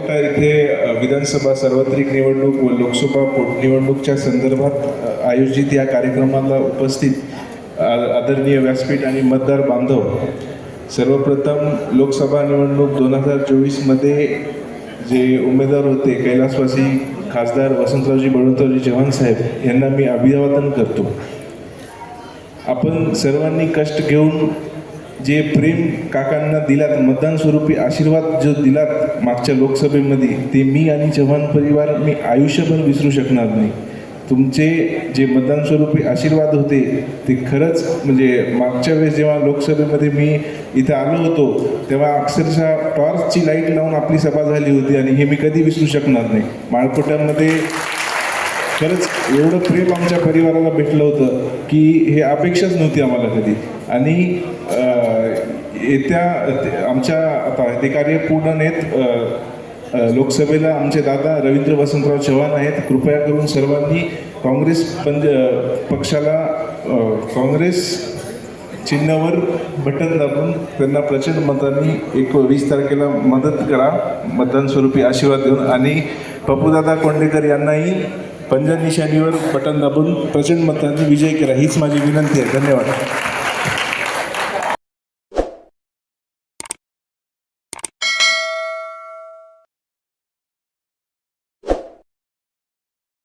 बघता इथे विधानसभा सार्वत्रिक निवडणूक व लोकसभा पोटनिवडणूकच्या संदर्भात आयोजित या कार्यक्रमाला उपस्थित आदरणीय व्यासपीठ आणि मतदार बांधव सर्वप्रथम लोकसभा निवडणूक दोन हजार चोवीसमध्ये जे उमेदवार होते कैलासवासी खासदार वसंतरावजी बळवंतरावजी चव्हाण साहेब यांना मी अभिवादन करतो. आपण सर्वांनी कष्ट घेऊन जे प्रेम काकांना दिलात मतदान स्वरूपी आशीर्वाद जो दिलात मागच्या लोकसभेमध्ये ते मी आणि चव्हाण परिवार मी आयुष्यभर विसरू शकणार नाही. तुमचे जे मतदान स्वरूपी आशीर्वाद होते ते खरंच म्हणजे मागच्या वेळेस जेव्हा लोकसभेमध्ये मी इथं आलो होतो तेव्हा अक्षरशः टॉर्चची लाइट लावून आपली सभा झाली होती आणि हे मी कधी विसरू शकणार नाही. माळकोट्यामध्ये खरंच एवढं प्रेम आमच्या परिवाराला भेटलं होतं की हे अपेक्षाच नव्हती आम्हाला कधी. आणि येत्या ते- आमच्या आता ते कार्य पूर्ण नेत लोकसभेला आमचे दादा रवींद्र वसंतराव चव्हाण आहेत. कृपया करून सर्वांनी काँग्रेस पंज पक्षाला काँग्रेस चिन्हावर बटन दाबून त्यांना प्रचंड मतांनी एक वीस तारखेला मदत करा मतदान स्वरूपी आशीर्वाद देऊन. आणि पप्पूदादा कोंडेकर यांनाही पंजाबी निशाणीवर बटन दाबून प्रचंड मतांनी विजय केला. हीच माझी विनंती आहे. धन्यवाद.